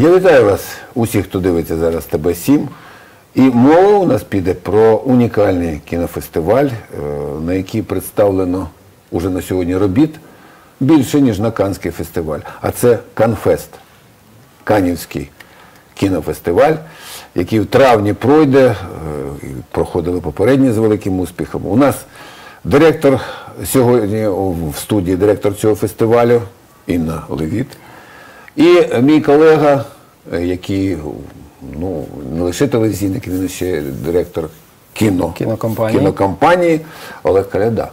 Я вітаю вас, усіх, хто дивиться зараз ТБ 7 І мова у нас піде про унікальний кінофестиваль, е, на який представлено уже на сьогодні робіт більше, ніж на Канський фестиваль. А це Канфест, Канівський кінофестиваль, який в травні пройде, е, проходили попередні з великим успіхом. У нас директор сьогодні в студії, директор цього фестивалю Інна Левіт. І мій колега, який ну, не лише телевізійник, він ще директор кіно, Кінокомпанії. кінокомпанії Олег Каляда.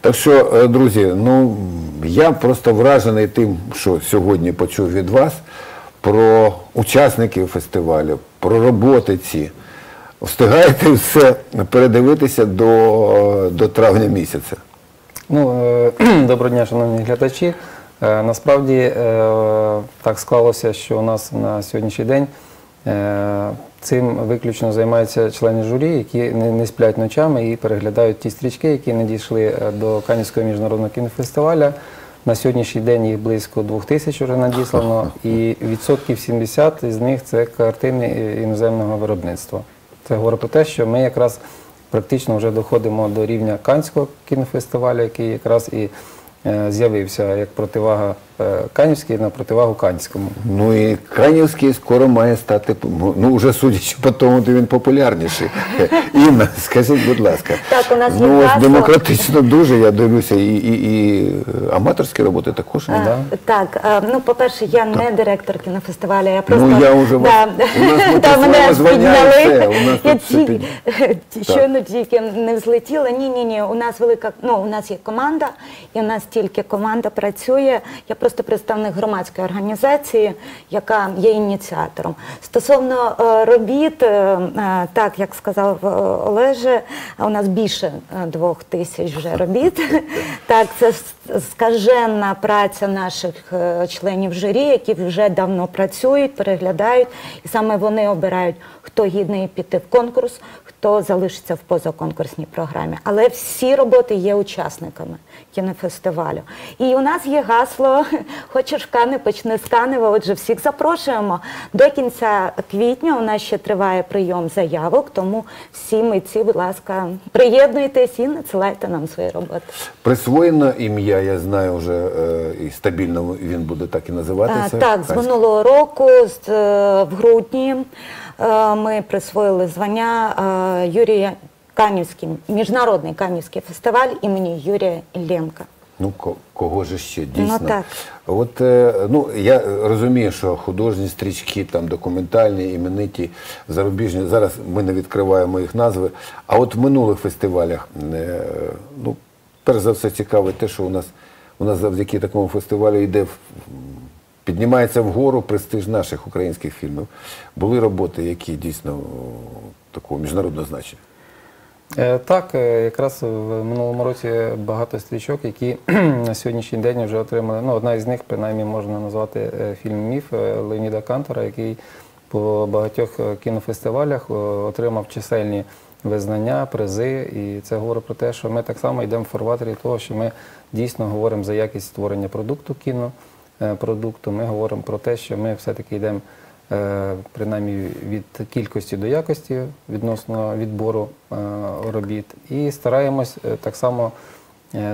Так що, е, друзі, ну я просто вражений тим, що сьогодні почув від вас про учасників фестивалю, про роботи ці. Встигаєте все передивитися до, до травня місяця. Ну, е, доброго дня, шановні глядачі. Е, Насправді е, так склалося, що у нас на сьогоднішній день е, цим виключно займаються члени журі, які не, сплять ночами і переглядають ті стрічки, які надійшли до Канівського міжнародного кінофестиваля. На сьогоднішній день їх близько двох тисяч вже надіслано, і відсотків 70 з них це картини іноземного виробництва. Це говорить про те, що ми якраз практично вже доходимо до рівня Канського кінофестивалю, який якраз і з'явився як противага е, Канівській на противагу Канському. Ну і Канівський скоро має стати, ну вже судячи по тому, де він популярніший. Інна, скажіть, будь ласка. Так, у нас ну, ось гасло. демократично дуже, я дивлюся, і, і, і аматорські роботи також. А, Да. Так, а, ну по-перше, я не директор кінофестивалю, я просто Ну, я уже вас- у нас мене звання, підняли. все, у нас я щойно тільки не взлетіла. Ні, ні, ні. У нас велика, ну у нас є команда, і у нас тільки команда працює. Я просто представник громадської організації, яка є ініціатором. Стосовно е, робіт, е, е, так як сказав Олеже, у нас більше двох тисяч вже робіт. Так, це скаженна праця наших е, членів журі, які вже давно працюють, переглядають, і саме вони обирають, хто гідний піти в конкурс, хто залишиться в позаконкурсній програмі. Але всі роботи є учасниками кінофестивалю. І у нас є гасло Хочеш Кани, почни з Канева. Отже, всіх запрошуємо. До кінця квітня у нас ще триває прийом заявок, тому всі митці, будь ласка, приєднуйтесь і надсилайте нам свої роботи. Присвоєно ім'я, я знаю вже, е, і стабільно він буде так і Е, називатися. Так, з минулого року, з, е, в грудні, е, ми присвоїли звання е, Юрія Канівський, міжнародний Канівський фестиваль імені Юрія Іллєнка. Ну, кого ж ще дійсно? Ну, так. От е, ну я розумію, що художні стрічки, там документальні, імениті, зарубіжні. Зараз ми не відкриваємо їх назви. А от в минулих фестивалях, е, ну, перш за все, цікаве те, що у нас у нас завдяки такому фестивалю йде піднімається вгору престиж наших українських фільмів. Були роботи, які дійсно такого міжнародного значення. Е, Так, е, якраз в минулому році багато стрічок, які на сьогоднішній день вже отримали. Ну, одна із них, принаймні, можна назвати е, фільм Міф Леоніда Кантора, який по багатьох кінофестивалях отримав чисельні визнання, призи. І це говорить про те, що ми так само йдемо в фарватері того, що ми дійсно говоримо за якість створення продукту кіно. е, ми говоримо про те, що ми все-таки йдемо е, принаймні від кількості до якості відносно відбору е, робіт. І стараємось так само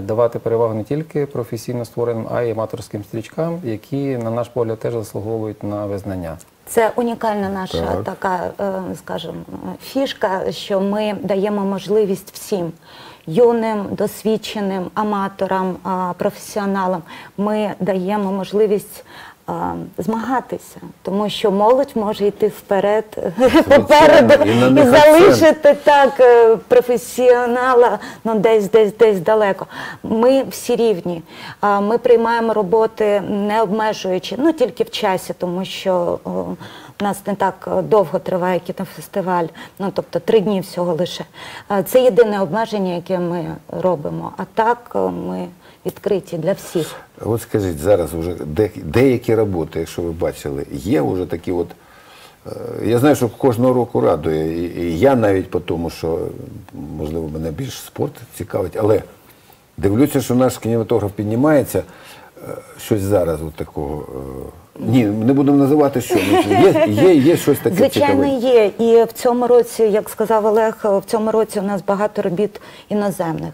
давати перевагу не тільки професійно створеним, а й аматорським стрічкам, які, на наш погляд, теж заслуговують на визнання. Це унікальна наша Так. така, е, скажімо, фішка, що ми даємо можливість всім юним, досвідченим аматорам, професіоналам. Ми даємо можливість. А, Змагатися, тому що молодь може йти вперед попереду і залишити так е, професіонала ну десь, десь, десь далеко. Ми всі рівні. А, Ми приймаємо роботи не обмежуючи, ну тільки в часі, тому що у нас не так довго триває кінофестиваль, ну тобто три дні всього лише. Це єдине обмеження, яке ми робимо. А так е, ми відкриті для всіх. От скажіть, зараз вже де, деякі роботи, якщо ви бачили, є вже такі от. е, Я знаю, що кожного року радує. І, і я навіть по тому, що можливо мене більш спорт цікавить, але дивлюся, що наш кінематограф піднімається. е, щось зараз от такого. е, Ні, не будемо називати що. ну, Є, є, є щось таке Звичайно, цікаве. є. І в цьому році, як сказав Олег, в цьому році у нас багато робіт іноземних.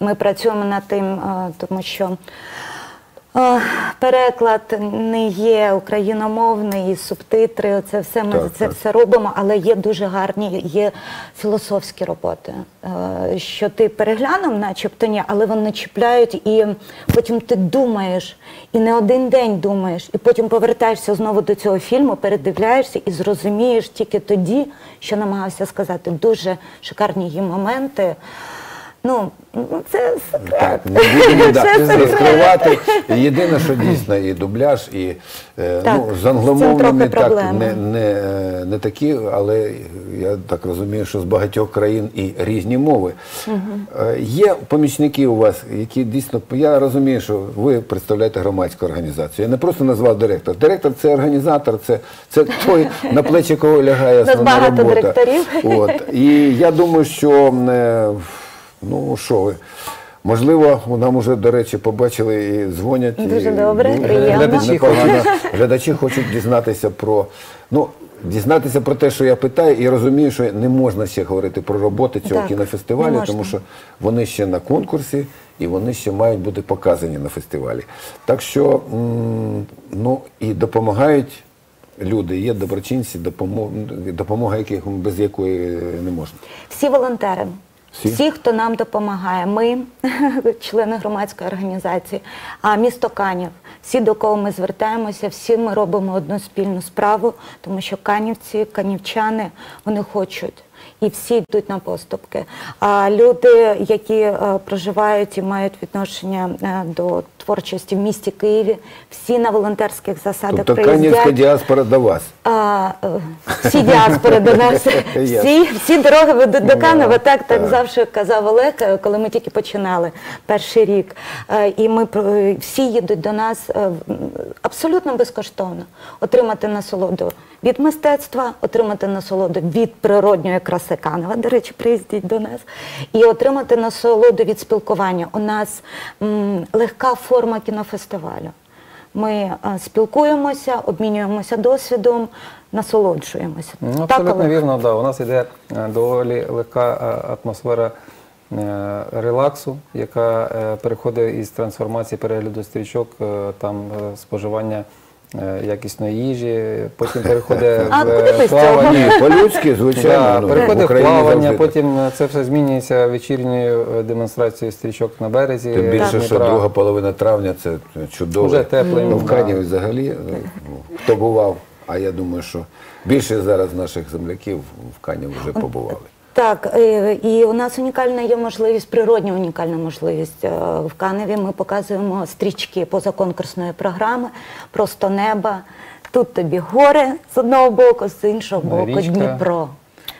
Ми працюємо над тим, е, тому що е, переклад не є україномовний, і субтитри, це все ми Так, це так. все робимо, але є дуже гарні, є філософські роботи, е, що ти переглянув, начебто ні, але вони чіпляють, і потім ти думаєш, і не один день думаєш, і потім повертаєшся знову до цього фільму, передивляєшся і зрозумієш тільки тоді, що намагався сказати. Дуже шикарні є моменти. Ну, це секрет. Так, не будемо да, Це секрет. розкривати. Єдине, що дійсно і дубляж, і е, Так, ну, з з цим англомовними трохи так проблема. не, не, е, не такі, але я так розумію, що з багатьох країн і різні мови. Е, Є помічники у вас, які дійсно я розумію, що ви представляєте громадську організацію. Я не просто назвав директор. Директор це організатор, це, це той, на плечі кого лягає нас основна багато робота. директорів. От. І я думаю, що е, ну що ви. Можливо, нам уже, до речі, побачили і дзвонять. Дуже і, добре, ну, приємно. Глядачі непогано. Глядачі хочуть дізнатися про. Ну, дізнатися про те, що я питаю, і розумію, що не можна ще говорити про роботи цього Так, кінофестивалю, тому що вони ще на конкурсі і вони ще мають бути показані на фестивалі. Так що ну, і допомагають люди, є доброчинці, допомога, допомога яких без якої не можна. Всі волонтери. Всі? Всі? хто нам допомагає, ми, члени громадської організації, а місто Канів, всі, до кого ми звертаємося, всі ми робимо одну спільну справу, тому що канівці, канівчани, вони хочуть. І всі йдуть на поступки. А люди, які е, проживають і мають відношення е, до творчості в місті Києві, всі на волонтерських засадах Тобто приїздять. діаспора до вас. А, е, всі діаспори до нас, всі, всі дороги ведуть до Канева. Так, так завжди казав Олег, е, коли ми тільки починали перший рік. Е, І ми всі їдуть до нас абсолютно безкоштовно. Отримати насолоду від мистецтва, отримати насолоду від природньої краси Канева. До речі, приїздіть до нас. І отримати насолоду від спілкування. У нас м, легка форма кінофестивалю. Ми е, спілкуємося, обмінюємося досвідом, насолоджуємося. Ну, абсолютно так, вірно, да. У нас йде е, доволі легка е, атмосфера релаксу, яка переходить із трансформації перегляду стрічок, там споживання е, якісної їжі, потім переходить А в без плавання. По-людськи, звичайно. Да, ну, переходить в Україні плавання, завжди так. потім е, це все змінюється вечірньою е, демонстрацією стрічок на березі. Тим більше, Дніпра. що друга половина травня це чудово. Уже теплий, Ну, в да. Каніві взагалі, ну, хто бував, а я думаю, що більше зараз наших земляків в Каніві вже побували. Так, е, і у нас унікальна є можливість, природня унікальна можливість. Е, В Каневі ми показуємо стрічки позаконкурсної програми, просто неба. Тут тобі гори з одного боку, з іншого боку Річка. Дніпро.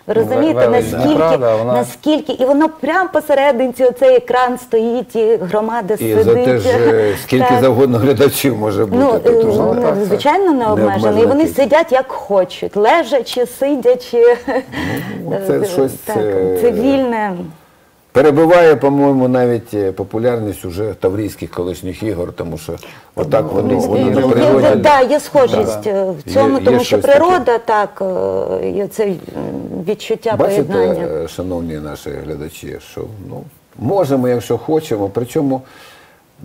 Ви розумієте, наскільки, Дніпра, вона- наскільки, і воно прямо посерединці оцей екран стоїть, і громада І сидить. за те ж е, скільки Так. завгодно глядачів може бути. Ну, тут е, ну, так, звичайно, не обмежено. І вони сидять як хочуть, лежачи, сидячи. Ну, це щось, так, е, це вільне. Перебиває, по-моєму, навіть е, популярність уже таврійських колишніх ігор, тому що отак воно, воно Є- на є- Є, природі. да, є схожість е, в цьому, є тому що щось таке. природа так, е, є це відчуття Бачите, поєднання. е, шановні наші глядачі, що ну, можемо, якщо хочемо, причому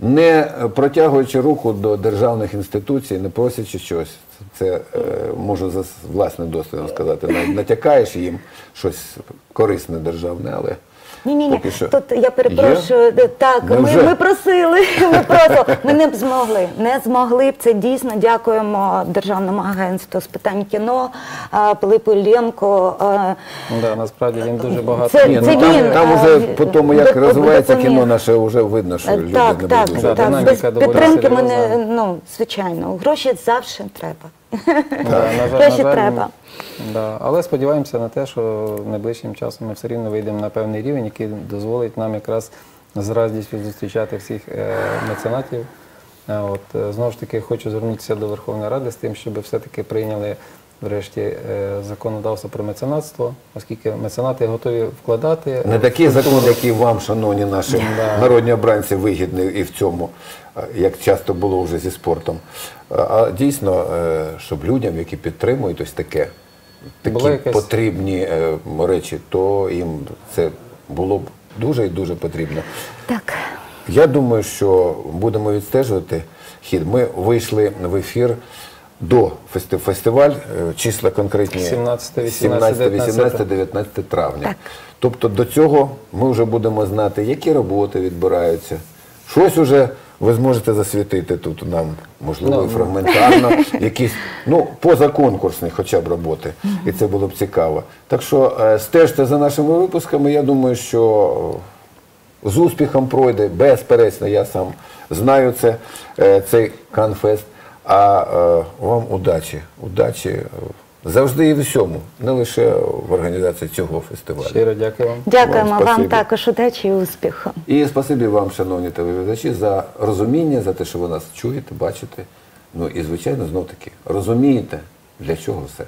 не протягуючи руку до державних інституцій, не просячи щось. Це е, можу за с- власним досвідом сказати. на- Натякаєш їм щось корисне державне, але Ні, ні, ні. поки що. Тут я перепрошую. де- Так, ми, Невже? ми просили, ми просили. Ми не б змогли. Не змогли б. Це дійсно дякуємо Державному агентству з питань кіно, а, Пилипу Іллєнко. а, Да, насправді він дуже багато. Це- Ні, ну, це там, він, там а, уже по тому, як доп- розвивається допоміг. кіно наше, вже видно, що Е, люди Так, не так, будуть. Да, так. динаміка Без доволі підтримки ми не, серйозна. ну, звичайно, гроші завжди треба. Да, на жаль, Гроші на жаль, треба. Да. Але сподіваємося на те, що найближчим часом ми все рівно вийдемо на певний рівень, який дозволить нам якраз з радістю зустрічати всіх е, меценатів. Е, От, е, знову ж таки, хочу звернутися до Верховної Ради з тим, щоб все-таки прийняли врешті е, законодавство про меценатство, оскільки меценати готові вкладати. Не такий закон, який вам, шановні наші Да. народні обранці, вигідний і в цьому, як часто було вже зі спортом. А дійсно, щоб людям, які підтримують ось таке, такі Була якась- потрібні е, речі, то їм це було б дуже і дуже потрібно. Так. Я думаю, що будемо відстежувати хід. Ми вийшли в ефір до фести- фестиваль, е, числа конкретні 17, 18, 18, 19 травня. Так. Тобто до цього ми вже будемо знати, які роботи відбираються. Щось уже ви зможете засвітити тут нам, можливо, і фрагментарно, якісь ну, позаконкурсні хоча б роботи. І це було б цікаво. Так що е, стежте за нашими випусками. Я думаю, що з успіхом пройде, безперечно, я сам знаю це, е, цей канфест. А е, вам удачі, удачі завжди і в всьому, не лише в організації цього фестивалю. Щиро дякую вам. Дякуємо Вам вам, також удачі і успіху. І спасибі вам, шановні телеглядачі, за розуміння, за те, що ви нас чуєте, бачите. Ну і звичайно, знов таки розумієте, для чого все.